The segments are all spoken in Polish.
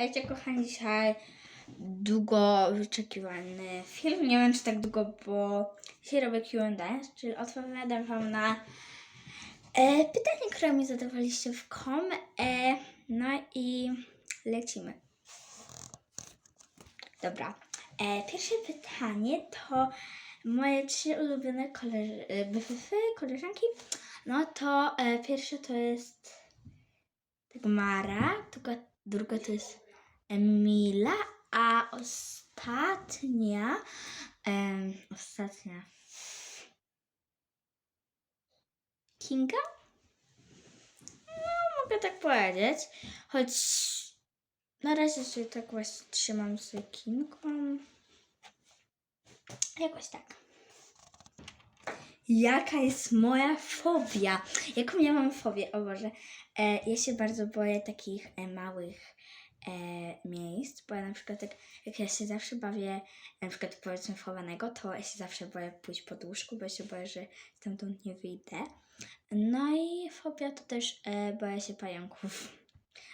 Słuchajcie, kochani, dzisiaj długo wyczekiwany film. Nie wiem, czy tak długo, bo dzisiaj robię Q&A, czyli odpowiadam Wam na e, pytanie, które mi zadawaliście w kom. E, no i lecimy. Dobra. E, pierwsze pytanie to moje trzy ulubione koleż- BFF, koleżanki. No to e, pierwsze to jest Dagmara, druga, druga to jest Emila, a ostatnia, ostatnia Kinga? No, mogę tak powiedzieć, choć na razie się tak właśnie trzymam z Kingą. Jakoś tak. Jaka jest moja fobia? Jaką ja mam fobię? O Boże. E, ja się bardzo boję takich e, małych e, miejsc, bo ja na przykład jak, jak ja się zawsze bawię, na przykład powiedzmy chowanego, to ja się zawsze boję pójść pod łóżku, bo się boję, że stamtąd nie wyjdę. No i fobia to też e, boję się pająków.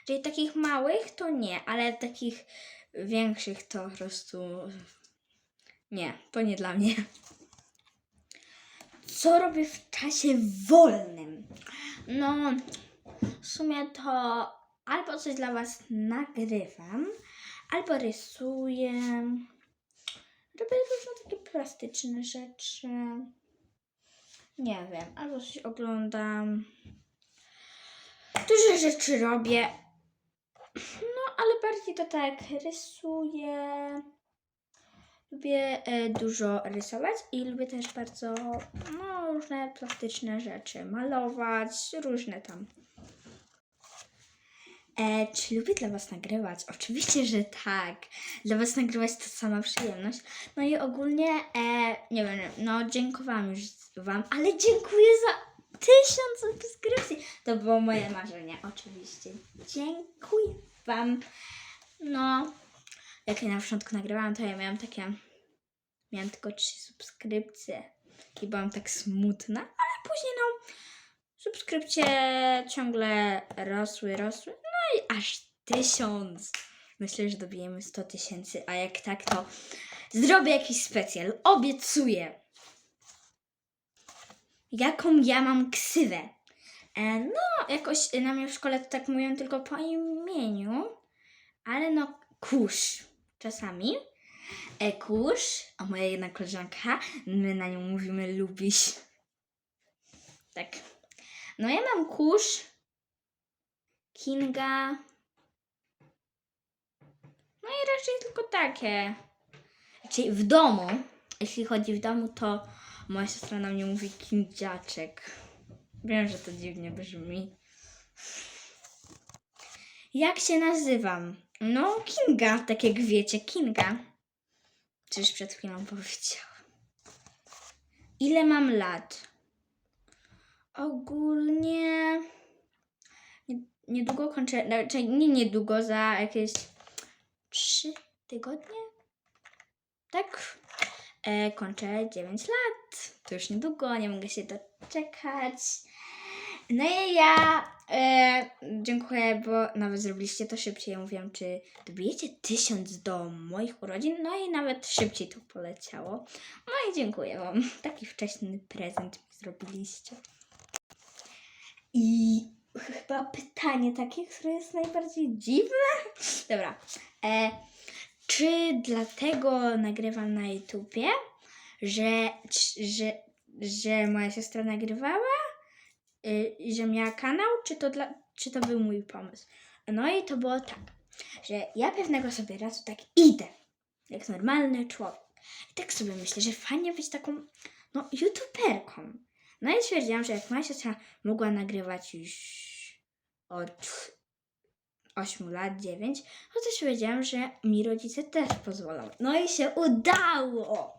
Czyli takich małych to nie, ale takich większych to po prostu nie, to nie dla mnie. Co robię w czasie wolnym? No, w sumie to albo coś dla Was nagrywam, albo rysuję. Robię różne takie plastyczne rzeczy. Nie wiem, albo coś oglądam. Dużo rzeczy robię. No, ale bardziej to tak rysuję. Lubię e, dużo rysować i lubię też bardzo no, różne plastyczne rzeczy. Malować, różne tam. E, czy lubię dla Was nagrywać? Oczywiście, że tak. Dla Was nagrywać to sama przyjemność. No i ogólnie, e, nie wiem, no dziękowałam już Wam, ale dziękuję za tysiąc subskrypcji. To było moje marzenie, oczywiście. Dziękuję Wam. No, jak ja na początku nagrywałam, to ja miałam takie, miałam tylko trzy subskrypcje i byłam tak smutna, ale później no, subskrypcje ciągle rosły, rosły, i aż tysiąc. Myślę, że dobijemy 100 tysięcy, a jak tak, to zrobię jakiś specjal, obiecuję. Jaką ja mam ksywę? E, no, jakoś na mnie w szkole to tak mówią tylko po imieniu, ale no, kurz czasami. E, kurz, a moja jedna koleżanka, my na nią mówimy lubiś. Tak. No ja mam kurz, Kinga. No i raczej tylko takie. Czyli w domu, jeśli chodzi w domu, to moja siostra na mnie mówi kindziaczek. Wiem, że to dziwnie brzmi. Jak się nazywam? No, Kinga, tak jak wiecie, Kinga. Czyż przed chwilą powiedziałam. Ile mam lat? Ogólnie nie- niedługo kończę, znaczy nie niedługo, za jakieś trzy tygodnie? Tak? E, kończę 9 lat. To już niedługo, nie mogę się doczekać. No i ja e, dziękuję, bo nawet zrobiliście to szybciej. Ja mówiłam, czy dobijecie tysiąc do moich urodzin? No i nawet szybciej to poleciało. No i dziękuję Wam. Taki wcześny prezent mi zrobiliście. I chyba pytanie takie, które jest najbardziej dziwne. Dobra. E, czy dlatego nagrywam na YouTubie, że, że, że moja siostra nagrywała? y, że miała kanał, czy to, dla, czy to był mój pomysł. No i to było tak, że ja pewnego sobie razu tak idę, jak normalny człowiek. I tak sobie myślę, że fajnie być taką, no, youtuberką. No i stwierdziłam, że jak moja siostra mogła nagrywać już od 8 lat, 9, no to stwierdziłam, że mi rodzice też pozwolą. No i się udało!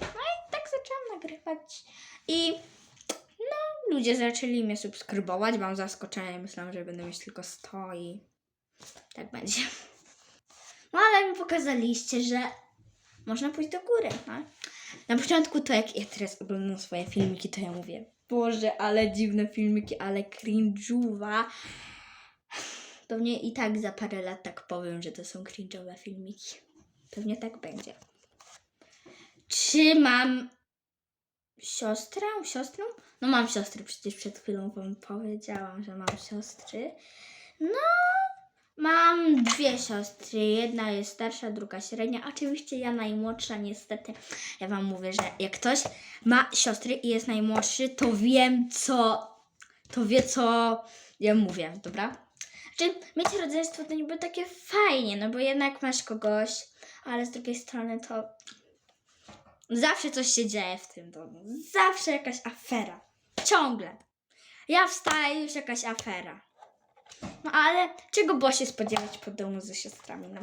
No i tak zaczęłam nagrywać i ludzie zaczęli mnie subskrybować. Mam zaskoczenie, myślałam, że będę mieć tylko 100 i tak będzie. No ale mi pokazaliście, że można pójść do góry. No. Na początku to jak ja teraz oglądam swoje filmiki, to ja mówię, Boże, ale dziwne filmiki, ale cringe'uwa. Pewnie i tak za parę lat tak powiem, że to są cringe'owe filmiki. Pewnie tak będzie. Czy mam siostrę? Siostrę? No mam siostrę, przecież przed chwilą wam powiedziałam, że mam siostry. No, mam dwie siostry. Jedna jest starsza, druga średnia. Oczywiście ja najmłodsza, niestety. Ja wam mówię, że jak ktoś ma siostry i jest najmłodszy, to wiem co, to wie co ja mówię, dobra? Znaczy, mieć rodzeństwo to niby takie fajnie, no bo jednak masz kogoś, ale z drugiej strony to zawsze coś się dzieje w tym domu. Zawsze jakaś afera. Ciągle. Ja wstaję, już jakaś afera. No ale czego było się spodziewać po domu ze siostrami? No,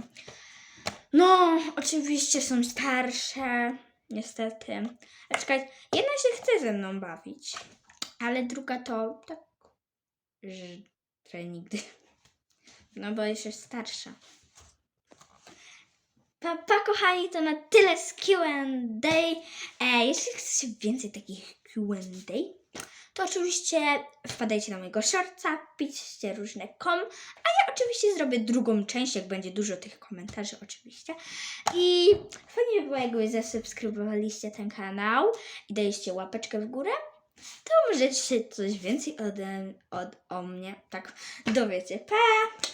no oczywiście są starsze, niestety. A czekaj, jedna się chce ze mną bawić, ale druga to tak, że nigdy. No bo jest starsza. Pa, pa kochani, to na tyle z Q&A. E, jeśli chcecie więcej takich Q&A, to oczywiście wpadajcie na mojego shortsa, piszcie różne kom, a ja oczywiście zrobię drugą część, jak będzie dużo tych komentarzy oczywiście. I fajnie by było, jakby zasubskrybowaliście ten kanał i daliście łapeczkę w górę, to możecie coś więcej ode, od, o mnie tak dowiecie. Pa!